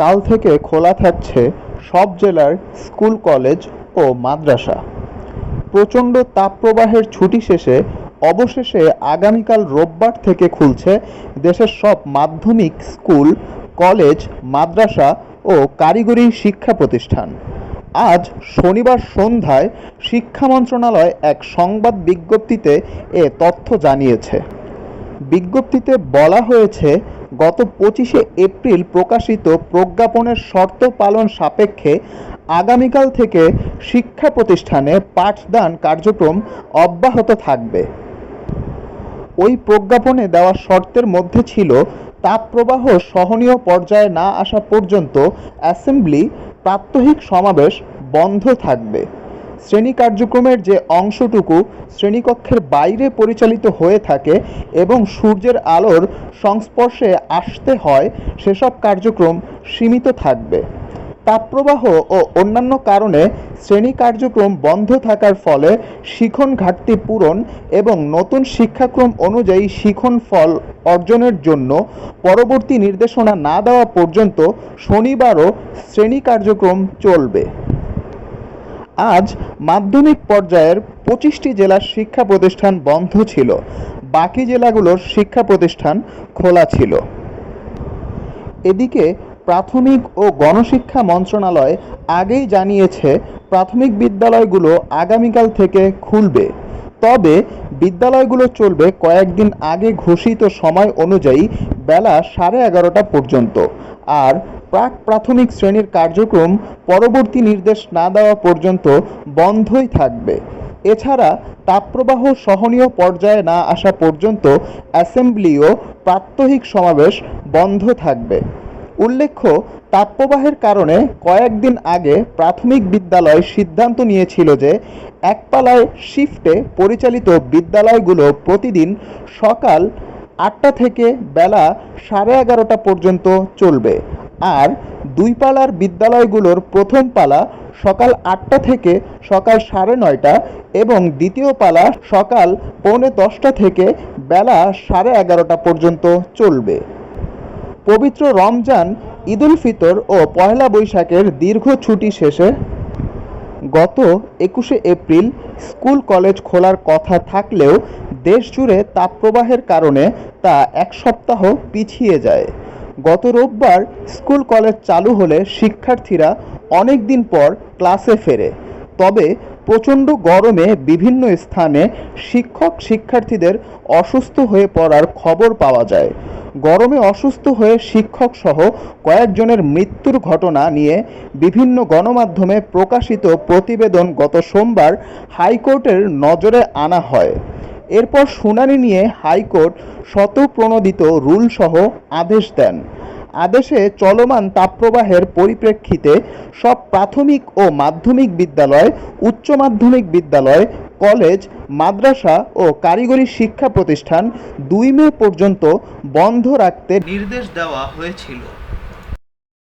কাল থেকে খোলা থাকছে সব জেলার স্কুল, কলেজ ও মাদ্রাসা। প্রচণ্ড তাপপ্রবাহের ছুটি শেষে অবশেষে আগামীকাল রোববার থেকে খুলছে দেশের সব মাধ্যমিক স্কুল, কলেজ, মাদ্রাসা ও কারিগরি শিক্ষা প্রতিষ্ঠান। আজ শনিবার সন্ধ্যায় শিক্ষা মন্ত্রণালয় এক সংবাদ বিজ্ঞপ্তিতে এ তথ্য জানিয়েছে। বিজ্ঞপ্তিতে বলা হয়েছে গত পঁচিশে এপ্রিল প্রকাশিত প্রজ্ঞাপনের শর্ত পালন সাপেক্ষে আগামীকাল থেকে শিক্ষা প্রতিষ্ঠানে পাঠদান কার্যক্রম অব্যাহত থাকবে। ওই প্রজ্ঞাপনে দেওয়া শর্তের মধ্যে ছিল, তাপপ্রবাহ সহনীয় পর্যায়ে না আসা পর্যন্ত অ্যাসেম্বলি প্রাত্যহিক সমাবেশ বন্ধ থাকবে। শ্রেণি কার্যক্রমের যে অংশটুকু শ্রেণীকক্ষের বাইরে পরিচালিত হয়ে থাকে এবং সূর্যের আলোর সংস্পর্শে আসতে হয়, সেসব কার্যক্রম সীমিত থাকবে। তাপপ্রবাহ ও অন্যান্য কারণে শ্রেণি কার্যক্রম বন্ধ থাকার ফলে শিখন ঘাটতি পূরণ এবং নতুন শিক্ষাক্রম অনুযায়ী শিখন ফল অর্জনের জন্য পরবর্তী নির্দেশনা না দেওয়া পর্যন্ত শনিবারও শ্রেণি কার্যক্রম চলবে। আজ মাধ্যমিক পর্যায়ের পঁচিশটি জেলার শিক্ষা প্রতিষ্ঠান বন্ধ ছিল। বাকি জেলাগুলোর শিক্ষা প্রতিষ্ঠান খোলা ছিল। এদিকে প্রাথমিক ও গণশিক্ষা মন্ত্রণালয় আগেই জানিয়েছে, প্রাথমিক বিদ্যালয়গুলো আগামীকাল থেকে খুলবে। তবে বিদ্যালয়গুলো চলবে কয়েকদিন আগে ঘোষিত সময় অনুযায়ী বেলা সাড়ে এগারোটা পর্যন্ত। আর প্রাক প্রাথমিক শ্রেণির কার্যক্রম পরবর্তী নির্দেশ না দেওয়া পর্যন্ত বন্ধই থাকবে। এছাড়া তাপপ্রবাহ সহনীয় পর্যায়ে না আসা পর্যন্ত অ্যাসেম্বলি ও প্রাত্যহিক সমাবেশ বন্ধ থাকবে। উল্লেখ্য, তাপপ্রবাহের কারণে কয়েকদিন আগে প্রাথমিক বিদ্যালয় সিদ্ধান্ত নিয়েছিল যে একপালায় শিফটে পরিচালিত বিদ্যালয়গুলো প্রতিদিন সকাল আটটা থেকে বেলা সাড়ে এগারোটা পর্যন্ত চলবে। আর দুই পালার বিদ্যালয়গুলোর প্রথম পালা সকাল আটটা থেকে সকাল সাড়ে নয়টা এবং দ্বিতীয় পালা সকাল পৌনে দশটা থেকে বেলা সাড়ে এগারোটা পর্যন্ত চলবে। পবিত্র রমজান, ঈদুল ফিতর ও পয়লা বৈশাখের দীর্ঘ ছুটি শেষে গত একুশে এপ্রিল স্কুল কলেজ খোলার কথা থাকলেও দেশজুড়ে তাপপ্রবাহের কারণে তা এক সপ্তাহ পিছিয়ে যায়। গত রোববার স্কুল কলেজ চালু হলে শিক্ষার্থীরা অনেক দিন পর ক্লাসে ফেরে। তবে প্রচণ্ড গরমে বিভিন্ন স্থানে শিক্ষক শিক্ষার্থীদের অসুস্থ হয়ে পড়ার খবর পাওয়া যায়। গরমে অসুস্থ হয়ে শিক্ষক সহ কয়েকজনের মৃত্যুর ঘটনা নিয়ে বিভিন্ন গণমাধ্যমে প্রকাশিত প্রতিবেদন গত সোমবার হাইকোর্টের নজরে আনা হয়। এরপর শুনানি নিয়ে হাইকোর্ট শতপ্রণোদিত রুলসহ আদেশ দেন। আদেশে চলমান তাপপ্রবাহের পরিপ্রেক্ষিতে সব প্রাথমিক ও মাধ্যমিক বিদ্যালয়, উচ্চ মাধ্যমিক বিদ্যালয়, কলেজ, মাদ্রাসা ও কারিগরি শিক্ষা প্রতিষ্ঠান দুই মে পর্যন্ত বন্ধ রাখতে নির্দেশ দেওয়া হয়েছিল।